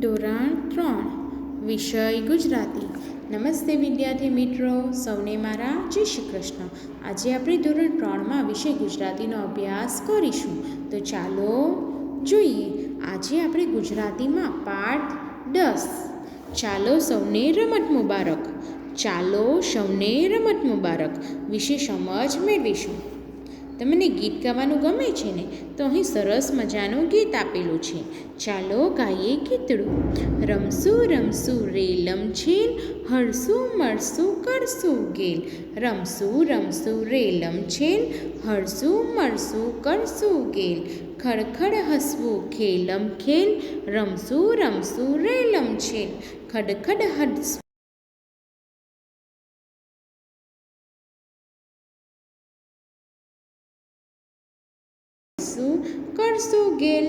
ધોરણ ત્રણ, વિષય ગુજરાતી. નમસ્તે વિદ્યાર્થી મિત્રો, સૌને મારા જય શ્રી કૃષ્ણ. આજે આપણે ધોરણ ત્રણમાં વિષય ગુજરાતીનો અભ્યાસ કરીશું. તો ચાલો જોઈએ. આજે આપણે ગુજરાતીમાં પાઠ દસ. ચાલો સૌને રમત મુબારક. ચાલો સૌને રમત મુબારક. વિશે સમજ મેળવીશું. તમને ગીત ગાવાનું ગમે છે ને, તો અહીં સરસ મજાનું ગીત આપેલું છે. ચાલો ગાઈએ ગીતડું. રમશું રમશું રેલમ છીન હરશું મળશું કરશું ગેલ. રમશું રમશું રેલમ છીન હરશું મળશું કરશું ગેલ. ખડખડ હસવું ખેલમ ખેલ, રમશું રમશું રેલમ છીલ ખડખડ હસવું શું કરશું ગેલ?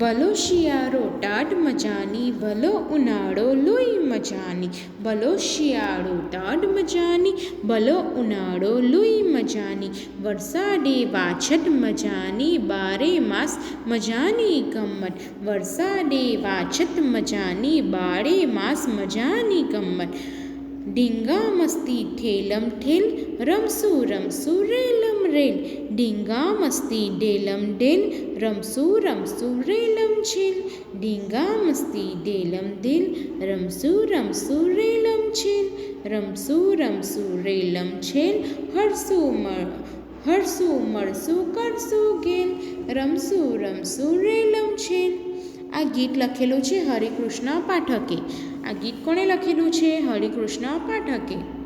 ભલો શિયાળો ટાઢ મજાની, ભલો ઉનાળો લોહી મજાની, ભલો શિયાળો ટાઢ મજાની, ભલો ઉનાળો લોહી મજાની, વરસાદે વાછટ મજાની, બારે માસ મજાની ગમ્મત વરસાદે વાછત મજાની, બારે માસ મજાની ગમ્મત ઢીંગા મસ્તી ઠેલમ ઠેલ રમસુ રમસુ રેલમ રેલ. ઢીંગા મસ્તી ઢેલમ ઢેલ, રમસુ રમશું રેલમ છેલ. ઢીંગા મસ્તી ઢેલમ ઢેલ, રમસુ રમશું રેલમ છેલ. રમસુ રમસુ રેલમ છેલ, હરસુ મળ, હરસુ મળશું કરશું ગેલ રમસુ રમસુ રેલમ છેલ. આ ગીત લખેલું છે હરિકૃષ્ણ પાઠકે. આ ગીત કોણે લખેલું છે? હરિકૃષ્ણ પાઠકે.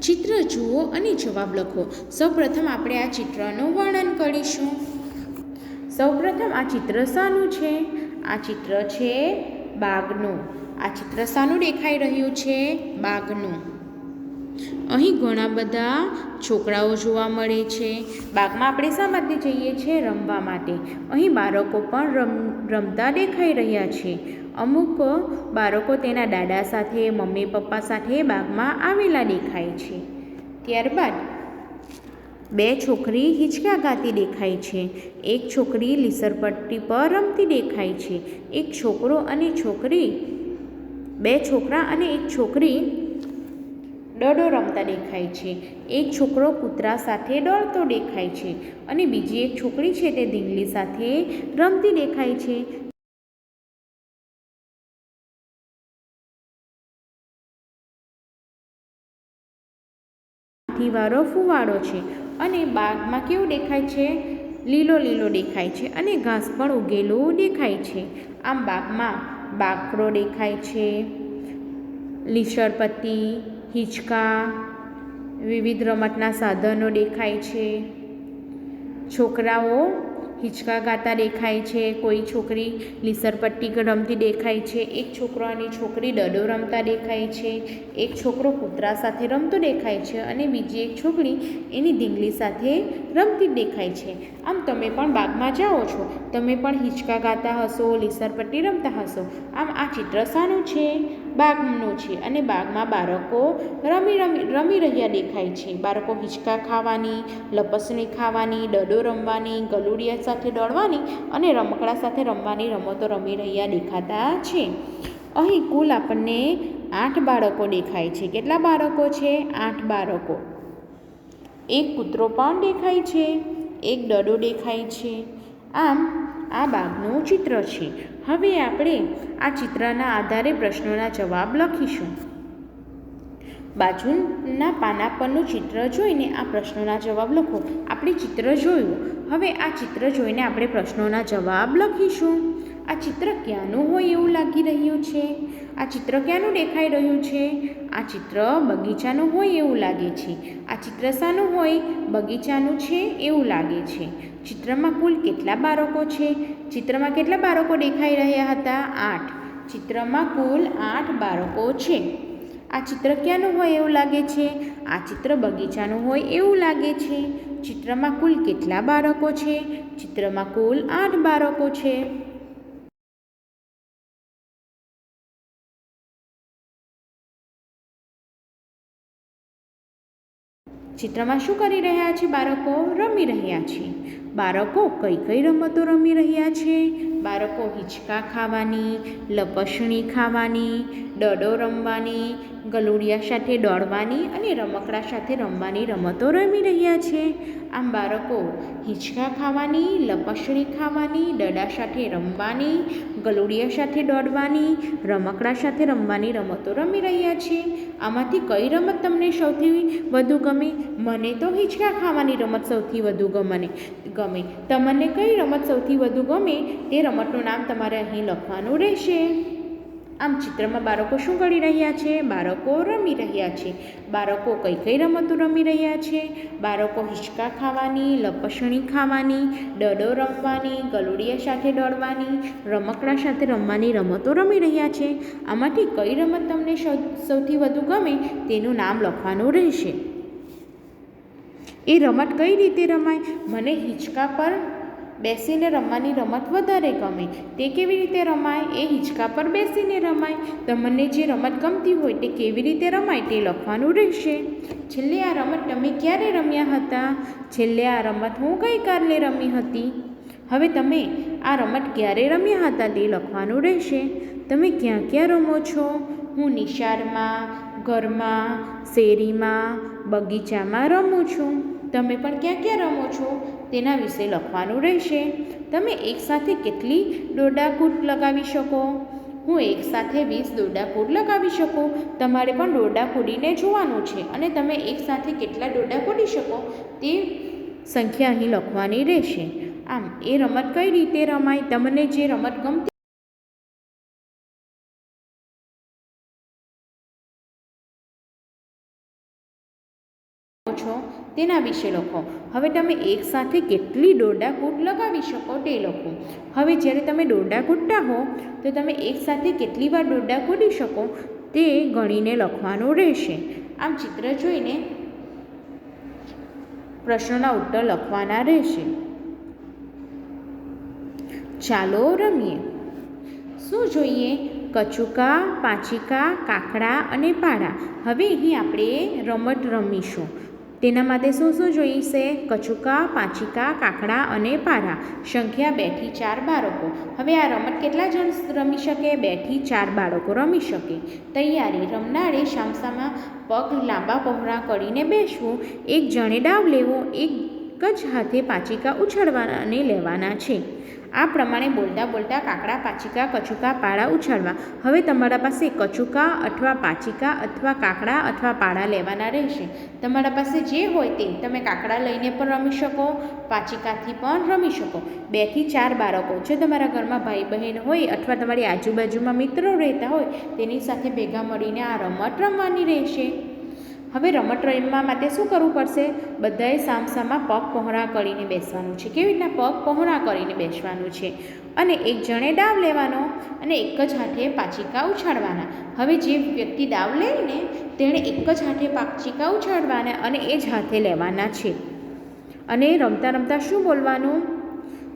ચિત્ર જુઓ અને જવાબ લખો. સૌપ્રથમ આપણે આ ચિત્રનું વર્ણન કરીશું. સૌપ્રથમ આ ચિત્ર શાનું છે? આ ચિત્ર છે બાગનું. આ ચિત્ર શાનું દેખાઈ રહ્યું છે બાગનું. અહીં ઘણા બધા છોકરાઓ જોવા મળે છે. બાગમાં આપણે શા માટે જઈએ છીએ? રમવા માટે. અહીં બાળકો પણ રમ રમતા દેખાઈ રહ્યા છે. અમુક બાળકો તેના દાદા સાથે, મમ્મી, પપ્પા સાથે બાગમાં આવેલા દેખાય છે. ત્યારબાદ બે છોકરી હિંચકા ગાતી દેખાય છે. એક છોકરી લીસરપટ્ટી પર રમતી દેખાય છે. એક છોકરો અને છોકરી, બે છોકરા અને એક છોકરી દડો રમતા દેખાય છે. એક છોકરો કૂતરા સાથે દોડતો દેખાય છે અને બીજી એક છોકરી છે તે ઢીંગલી સાથે રમતી દેખાય છે. વાળો ફુવારો છે અને બાગમાં કેવું દેખાય છે? લીલો લીલો દેખાય છે અને ઘાસ પણ ઉગેલું દેખાય છે. આમ બાગમાં બાકરો દેખાય છે લીસરપત્તી હિંચકા, વિવિધ રમતના સાધનો દેખાય છે. છોકરાઓ હિંચકા ગાતા દેખાય છે. કોઈ છોકરી લીસરપટ્ટી રમતી દેખાય છે. એક છોકરો અને છોકરી દડો રમતા દેખાય છે. એક છોકરો કૂતરા સાથે રમતો દેખાય છે અને બીજી એક છોકરી એની ઢીંગલી સાથે રમતી દેખાય છે. આમ તમે પણ બાગમાં જાઓ છો. તમે પણ હિંચકા ગાતા હશો, લીસરપટ્ટી રમતા હશો. આમ આ ચિત્ર શાનું છે. બાગનું છે અને બાગમાં બાળકો રમી રમી રમી રહ્યા દેખાય છે. બાળકો હિંચકા ખાવાની, લપસણી ખાવાની, દડો રમવાની, ગલુડિયા સાથે દોડવાની અને રમકડા સાથે રમવાની રમતો રમી રહ્યા દેખાતા છે. અહીં કુલ આપણને આઠ બાળકો દેખાય છે. કેટલા બાળકો છે? આઠ બાળકો. એક કૂતરો પણ દેખાય છે. એક ડડો દેખાય છે. આમ આ બાગનું ચિત્ર છે. હવે આપણે આ ચિત્રના આધારે પ્રશ્નોના જવાબ લખીશું. બાજુના પાના પરનું ચિત્ર જોઈને આ પ્રશ્નોના જવાબ લખો. આપણે ચિત્ર જોયું. હવે આ ચિત્ર જોઈને આપણે પ્રશ્નોના જવાબ લખીશું. આ ચિત્ર ક્યાંનું હોય એવું લાગી રહ્યું છે? આ ચિત્ર ક્યાંનું દેખાઈ રહ્યું છે? આ ચિત્ર બગીચાનું હોય એવું લાગે છે. આ ચિત્ર શાનું હોય? બગીચાનું છે એવું લાગે છે. ચિત્રમાં કુલ કેટલા બાળકો છે? ચિત્રમાં કેટલા બાળકો દેખાઈ રહ્યા હતા? આઠ. ચિત્રમાં કુલ આઠ બાળકો છે. આ ચિત્ર ક્યાંનું હોય એવું લાગે છે? આ ચિત્ર બગીચાનું હોય એવું લાગે છે. ચિત્રમાં કુલ કેટલા બાળકો છે? ચિત્રમાં કુલ આઠ બાળકો છે. ચિત્રમાં શું કરી રહ્યા છે બાળકો? રમી રહ્યા છે. બાળકો કઈ કઈ રમતો રમી રહ્યા છે? બાળકો હિંચકા ખાવાની, લપસણી ખાવાની, દડો રમવાની, ગલુડિયા સાથે દોડવાની અને રમકડા સાથે રમવાની રમતો રમી રહ્યા છે. આમ બાળકો હિંચકા ખાવાની, લપસણી ખાવાની, દડા સાથે રમવાની, ગલુડિયા સાથે દોડવાની, રમકડા સાથે રમવાની રમતો રમી રહ્યા છે. આમાંથી કઈ રમત તમને સૌથી વધુ ગમે? મને તો હિંચકા ખાવાની રમત સૌથી વધુ ગમને ગમે. તમને કઈ રમત સૌથી વધુ ગમે તે રમતનું નામ તમારે અહીં લખવાનું રહેશે. આમ ચિત્રમાં બાળકો શું કરી રહ્યા છે? બાળકો રમી રહ્યા છે. બાળકો કઈ કઈ રમતો રમી રહ્યા છે? બાળકો હિંચકા ખાવાની, લપસણી ખાવાની ડડો રમવાની, ગલુડિયા સાથે દોડવાની, રમકડા સાથે રમવાની રમતો રમી રહ્યા છે. આમાંથી કઈ રમત તમને સૌથી વધુ ગમે તેનું નામ લખવાનું રહેશે. એ રમત કઈ રીતે રમાય? મને હિંચકા પર બેસીને રમવાની રમત વધારે ગમે. તે કેવી રીતે રમાય? એ હિંચકા પર બેસીને રમાય. તમને જે રમત ગમતી હોય તે કેવી રીતે રમાય તે લખવાનું રહેશે. છેલ્લે આ રમત તમે ક્યારે રમ્યા હતા? છેલ્લે આ રમત હું ગઈકાલે રમી હતી. હવે તમે આ રમત ક્યારે રમ્યા હતા તે લખવાનું રહેશે. તમે ક્યાં ક્યાં રમો છો? હું નિશાળમાં, ઘરમાં, શેરીમાં, બગીચામાં રમું છું. તમે પણ ક્યાં ક્યાં રમો છો તેના વિશે લખવાનું રહેશે. તમે એકસાથે કેટલી દોરડાકૂદ લગાવી શકો? હું એકસાથે વીસ દોરડાકૂદ લગાવી શકું? તમારે પણ દોરડા કૂદીને જોવાનું છે અને તમે એકસાથે કેટલા દોરડા કૂદી શકો તે સંખ્યા અહીં લખવાની રહેશે. આમ, એ રમત કઈ રીતે રમાય? તમને જે રમત ગમતી તેના વિશે લખો. હવે તમે એકસાથે કેટલી દોરડા કૂટ લગાવી શકો તે લખો. હવે જ્યારે તમે દોરડા કૂટતા હો, તો તમે એકસાથે કેટલી વાર દોરડા કૂટી શકો તે ગણીને લખવાનું રહેશે. આમ ચિત્ર જોઈને પ્રશ્નોના ઉત્તર લખવાના રહેશે. ચાલો રમીએ. શું જોઈએ? કચુકા, પાંચિકા, કાકડા અને પાડા હવે અહીં આપણે રમત રમીશું. તેના માટે શું શું જોઈશે? કચુકા પાંચિકા, કાકડા અને પારા. સંખ્યા બેથી ચાર બાળકો. હવે આ રમત કેટલા જણ રમી શકે? બેથી ચાર બાળકો રમી શકે. તૈયારી. રમનારે સામસામા પગ લાંબા પહોળા કરીને બેસવું. એક જણે ડાવ લેવો. એક જ હાથે પાંચિકા ઉછળવાના અને લેવાના છે. આ પ્રમાણે બોલતા બોલતા કાકડા, પાચિકા કચુકા પાડા ઉછાળવા. હવે તમારા પાસે કચુકા અથવા પાચિકા અથવા કાકડા અથવા પાડા લેવાના રહેશે. તમારા પાસે જે હોય તે તમે કાકડા લઈને પણ રમી શકો, પાચિકાથી પણ રમી શકો. બેથી ચાર બાળકો જો તમારા ઘરમાં ભાઈ બહેન હોય અથવા તમારી આજુબાજુમાં મિત્રો રહેતા હોય, તેની સાથે ભેગા મળીને આ રમત રમવાની રહેશે. હવે રમત રમવા માટે શું કરવું પડશે? બધાએ સામસામા પગ પહોળા કરીને બેસવાનું છે. કેવી રીતના પગ પહોળા કરીને બેસવાનું છે? અને એક જણે દાવ લેવાનો અને એક જ હાથે પાચિકા ઉછાળવાના. હવે જે વ્યક્તિ દાવ લઈને તેણે એક જ હાથે પાચિકા ઉછાળવાના અને એ જ હાથે લેવાના છે. અને રમતા રમતા શું બોલવાનું?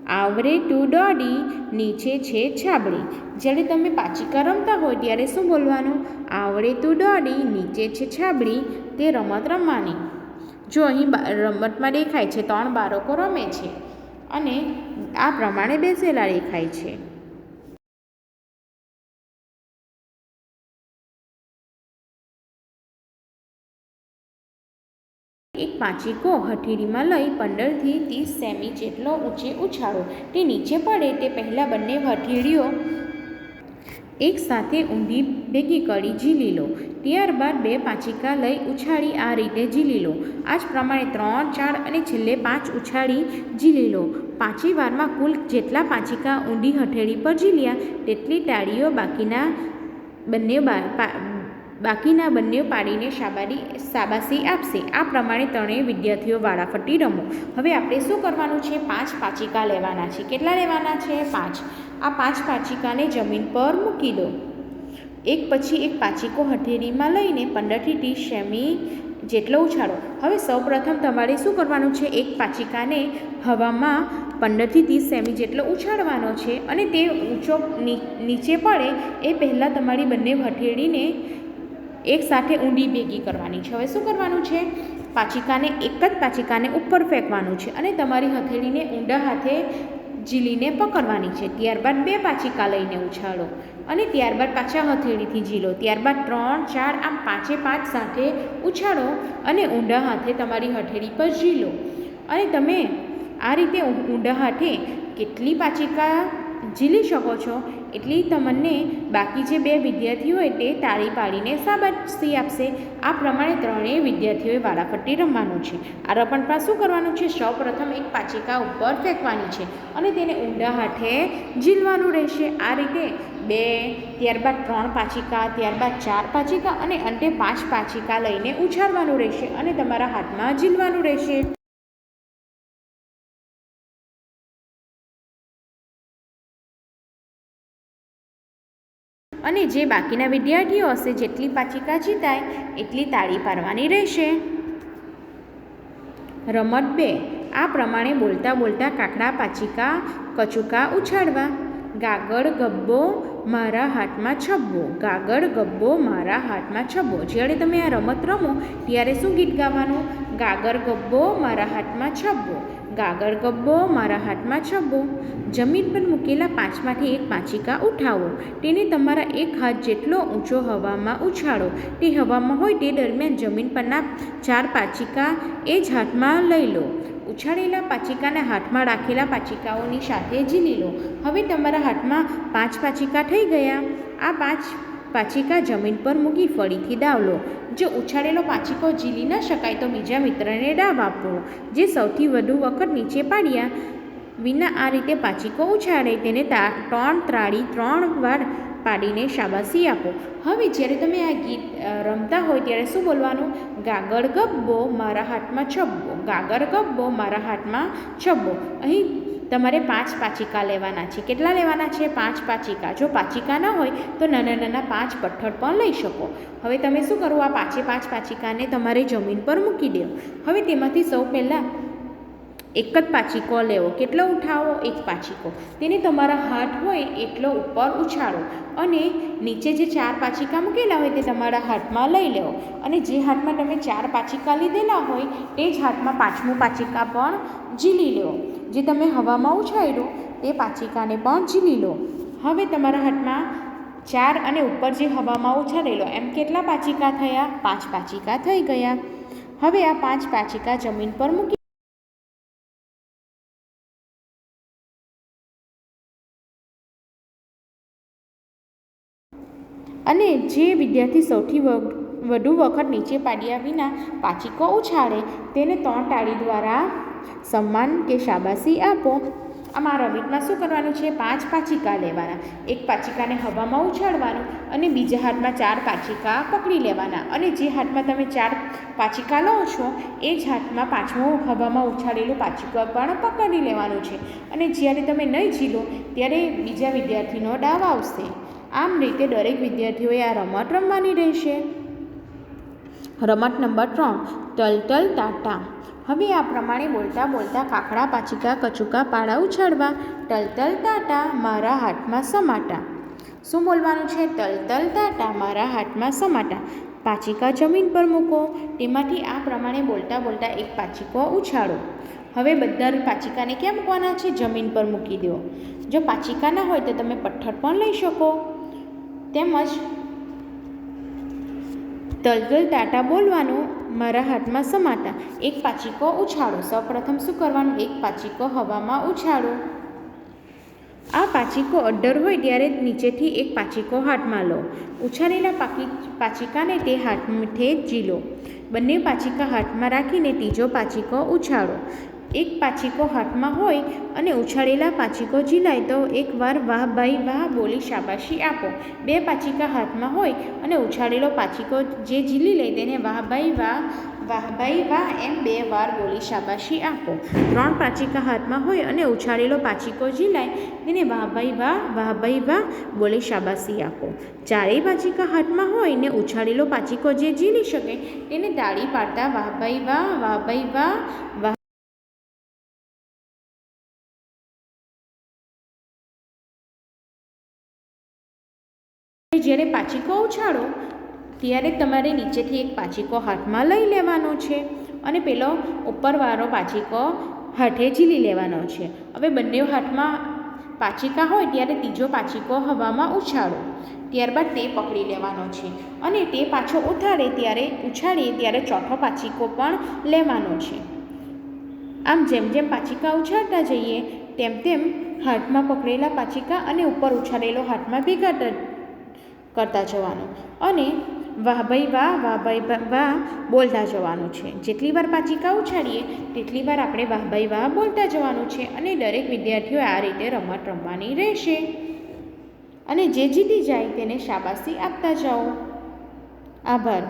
આવરે તું દોડી, નીચે છે છાબડી. જ્યારે તમે પાચિકા રમતા હોય ત્યારે શું બોલવાનું? આવડે તું દોડી, નીચે છે છાબડી, તે રમત રમવાની. જો અહીં રમતમાં દેખાય છે, ત્રણ બાળકો રમે છે અને આ પ્રમાણે બેસેલા દેખાય છે. પાંચીકો હથેળીમાં લઈ પંદરથી ત્રીસ સેમી જેટલો ઊંચે ઉછાળો. તે નીચે પડે તે પહેલાં બંને હથેળીઓ એકસાથે ઊંધી ભેગી કરી ઝીલી લો. ત્યારબાદ બે પાંચીકા લઈ ઉછાળી આ રીતે ઝીલી લો. આ જ પ્રમાણે ત્રણ, ચાર અને છેલ્લે પાંચ ઉછાળી ઝીલી લો. પાંચી વારમાં કુલ જેટલા પાંચીકા ઊંડી હથેળી પર ઝીલ્યા, તેટલી ટાળીઓ બાકીના બંને બાકીના બંને પાડીને શાબાદી શાબાશી આપશે. આ પ્રમાણે ત્રણેય વિદ્યાર્થીઓ વાળાફટી રમો. હવે આપણે શું કરવાનું છે? પાંચ પાચિકા લેવાના છે. કેટલા લેવાના છે? પાંચ. આ પાંચ પાચિકાને જમીન પર મૂકી દો. એક પછી એક પાચિકો હથેળીમાં લઈને પંદરથી ત્રીસ સેમી જેટલો ઉછાળો. હવે સૌપ્રથમ તમારે શું કરવાનું છે? એક પાચિકાને હવામાં પંદરથી ત્રીસ સેમી જેટલો ઉછાળવાનો છે અને તે ઊંચો નીચે પડે એ પહેલાં તમારી બંને હથેળીને એક સાથે ઊંડી ભેગી કરવાની છે. હવે શું કરવાનું છે? પાચિકાને એક જ પાચિકાને ઉપર ફેંકવાનું છે અને તમારી હથેળીને ઊંડા હાથે ઝીલીને પકડવાની છે. ત્યારબાદ બે પાચિકા લઈને ઉછાળો અને ત્યારબાદ પાછા હથેળીથી ઝીલો. ત્યારબાદ ત્રણ, ચાર, આમ પાંચે પાંચ સાથે ઉછાળો અને ઊંડા હાથે તમારી હથેળી પર ઝીલો. અને તમે આ રીતે ઊંડા હાથે કેટલી પાચિકા ઝીલી શકો છો? એટલી તમને બાકી જે બે વિદ્યાર્થીઓ હોય તે તાળી પાડીને શાબાશી આપશે. આ પ્રમાણે ત્રણેય વિદ્યાર્થીઓએ વારાફરતી રમવાનું છે. આ રમતમાં શું કરવાનું છે. સૌ પ્રથમ એક પાચિકા ઉપર ફેંકવાની છે અને તેને ઊંડા હાથે ઝીલવાનું રહેશે. આ રીતે બે, ત્યારબાદ ત્રણ પાચિકા, ત્યારબાદ ચાર પાચિકા અને અંતે પાંચ પાચિકા લઈને ઉછાળવાનું રહેશે અને તમારા હાથમાં ઝીલવાનું રહેશે. અને જે બાકીના વિદ્યાર્થીઓ હશે, જેટલી પાચિકા જીતાય એટલી તાળી પાડવાની રહેશે. રમત બે. આ પ્રમાણે બોલતા બોલતા કાકડા, પાચિકા, કચુકા ઉછાળવા. ગાગળ, ગબ્બો, મારા હાથમાં છબ્બો. ગાગર ગબ્બો, મારા હાથમાં છબ્બો. જ્યારે તમે આ રમત રમો, ત્યારે શું ગીત ગાવાનું? ગાગર ગબ્બો, મારા હાથમાં છબ્બો. ગાગર ગબ્બો, મારા હાથમાં છબ્બો. જમીન પર મૂકેલા પાંચમાંથી એક પાંચિકા ઉઠાવો. તેને તમારા એક હાથ જેટલો ઊંચો હવામાં ઉછાળો. તે હવામાં હોય તે દરમિયાન જમીન પરના ચાર પાંચિકા એ જ હાથમાં લઈ લો. ઉછાળેલા પાચિકાના હાથમાં રાખેલા પાચિકાઓની સાથે ઝીલી લો. હવે તમારા હાથમાં પાંચ પાચિકા થઈ ગયા. આ પાંચ પાચિકા જમીન પર મૂકી ફરીથી દાવ લો જો ઉછાળેલો પાચિકો ઝીલી ન શકાય તો બીજા મિત્રને દાવ આપવો. જે સૌથી વધુ વખત નીચે પાડ્યા વિના આ રીતે પાચિકો ઉછાળે તેને ત્રણ ત્રાળી ત્રણ વાર પાડીને શાબાશી આપો. હવે જ્યારે તમે આ ગીત રમતા હોય ત્યારે શું બોલવાનું? ગાગર ગબ્બો મારા હાથમાં છબ્બો. ગાગર ગબ્બો મારા હાથમાં છબ્બો. અહીં તમારે પાંચ પાચિકા લેવાના છે. કેટલા લેવાના છે? પાંચ પાચિકા. જો પાચિકા ન હોય, તો નાના નાના પાંચ પથ્થર પણ લઈ શકો. હવે તમે શું કરો? આ પાંચે પાંચ પાચિકાને તમારે જમીન પર મૂકી દો. હવે તેમાંથી સૌ પહેલાં એક જ પાચીકો લેવો. કેટલો ઉઠાવો? એક પાચીકો. તેને તમારા હાથ હોય એટલો ઉપર ઉછાળો અને નીચે જે ચાર પાચિકા મૂકેલા હોય તે તમારા હાથમાં લઈ લેવો. અને જે હાથમાં તમે ચાર પાચીકા લીધેલા હોય તે જ હાથમાં પાંચમું પાચિકા પણ ઝીલી લો જે તમે હવામાં ઉછાળ્યું તે પાચિકાને પણ ઝીલી લો. હવે તમારા હાથમાં ચાર અને ઉપર જે હવામાં ઉછાળેલો, એમ કેટલા પાચિકા થયા? પાંચ પાચિકા થઈ ગયા. હવે આ પાંચ પાચીકા જમીન પર મૂકી અને જે વિદ્યાર્થી સૌથી વધુ વખત નીચે પાડ્યા વિના પાચિકો ઉછાળે, તેને ત્રણ તાળી દ્વારા સન્માન કે શાબાશી આપો. આમાં રમતમાં શું કરવાનું છે? પાંચ પાચિકા લેવાના. એક પાચિકાને હવામાં ઉછાળવાનું અને બીજા હાથમાં ચાર પાચિકા પકડી લેવાના. અને જે હાથમાં તમે ચાર પાચિકા લો છો, એ જ હાથમાં પાંચમું હવામાં ઉછાળેલું પાચિકો પણ પકડી લેવાનું છે. અને જ્યારે તમે નહીં ઝીલો, ત્યારે બીજા વિદ્યાર્થીનો ડાવ આવશે. આમ રીતે દરેક વિદ્યાર્થીઓએ આ રમત રમવાની રહેશે. રમત નંબર ત્રણ તલતલ તાટા હવે આ પ્રમાણે બોલતા બોલતા કાકડા, પાચિકા, કચુકા પાડા ઉછાળવા તલતલ તાટા મારા હાથમાં સમાટા. શું બોલવાનું છે? તલતલ તાટા મારા હાથમાં સમાટા. પાચિકા જમીન પર મૂકો. તેમાંથી આ પ્રમાણે બોલતા બોલતા એક પાચિકો ઉછાળો. હવે બધા પાચિકાને ક્યાં મૂકવાના છે? જમીન પર મૂકી દો. જો પાચિકા ના હોય તો તમે પથ્થર પણ લઈ શકો. તેમજ તલગલ ટાટા બોલવાનું મારા હાથમાં સમાતા. એક પાચીકો ઉછાળો. સૌપ્રથમ શું કરવાનું? એક પાચીકો હવામાં ઉછાળો. આ પાચીકો અડ્ડર હોય ત્યારે નીચેથી એક પાચીકો હાથમાં લો. ઉછાળેલા પાકી પાચીકાને તે હાથ મીઠે ઝીલો. બંને પાચીકા હાથમાં રાખીને ત્રીજો પાચીકો ઉછાળો. એક પાછીકો હાથમાં હોય અને ઉછાળેલા પાછીકો ઝીલાય તો એકવાર વાહ ભાઈ વાહ બોલી શાબાશી આપો. બે પાછીકા હાથમાં હોય અને ઉછાળેલો પાછીકો જે ઝીલી લે તેને વાહ ભાઈ વાહ વાહ ભાઈ વાહ એમ બે વાર બોલી શાબાશી આપો. ત્રણ પાછીકા હાથમાં હોય અને ઉછાળેલો પાછીકો ઝીલાય તેને વાહ ભાઈ વાહ વાહ ભાઈ વાહ બોલી શાબાશી આપો. ચારેય પાછીકા હાથમાં હોય ને ઉછાળેલો પાછીકો જે ઝીલી શકે તેને તાળી પાડતા વાહ ભાઈ વાહ વાહ ભાઈ વાહ વાહ જ્યારે પાચીકો ઉછાળો, ત્યારે તમારે નીચેથી એક પાચીકો હાથમાં લઈ લેવાનો છે અને પેલો ઉપરવાળો પાચીકો હાથે ઝીલી લેવાનો છે. હવે બંને હાથમાં પાચીકા હોય ત્યારે ત્રીજો પાચીકો હવામાં ઉછાળો, ત્યારબાદ તે પકડી લેવાનો છે અને તે પાછો ઉથાળે ત્યારે, ઉછાળીએ ત્યારે ચોથો પાચીકો પણ લેવાનો છે. આમ જેમ જેમ પાચીકા ઉછાળતા જઈએ, તેમ તેમ હાથમાં પકડેલા પાચીકા અને ઉપર ઉછાળેલો હાથમાં ભેગા કરતા જવાનું. અને વાહ ભાઈ વાહ વાહ ભાઈ વાહ બોલતા જવાનું છે. જેટલી વાર પાચિકા ઉછાળીએ, તેટલી વાર આપણે વાહ ભાઈ વાહ બોલતા જવાનું છે અને દરેક વિદ્યાર્થીઓ આ રીતે રમત રમવાની રહેશે. અને જે જીતી જાય તેને શાબાશી આપતા જાઓ. આભાર.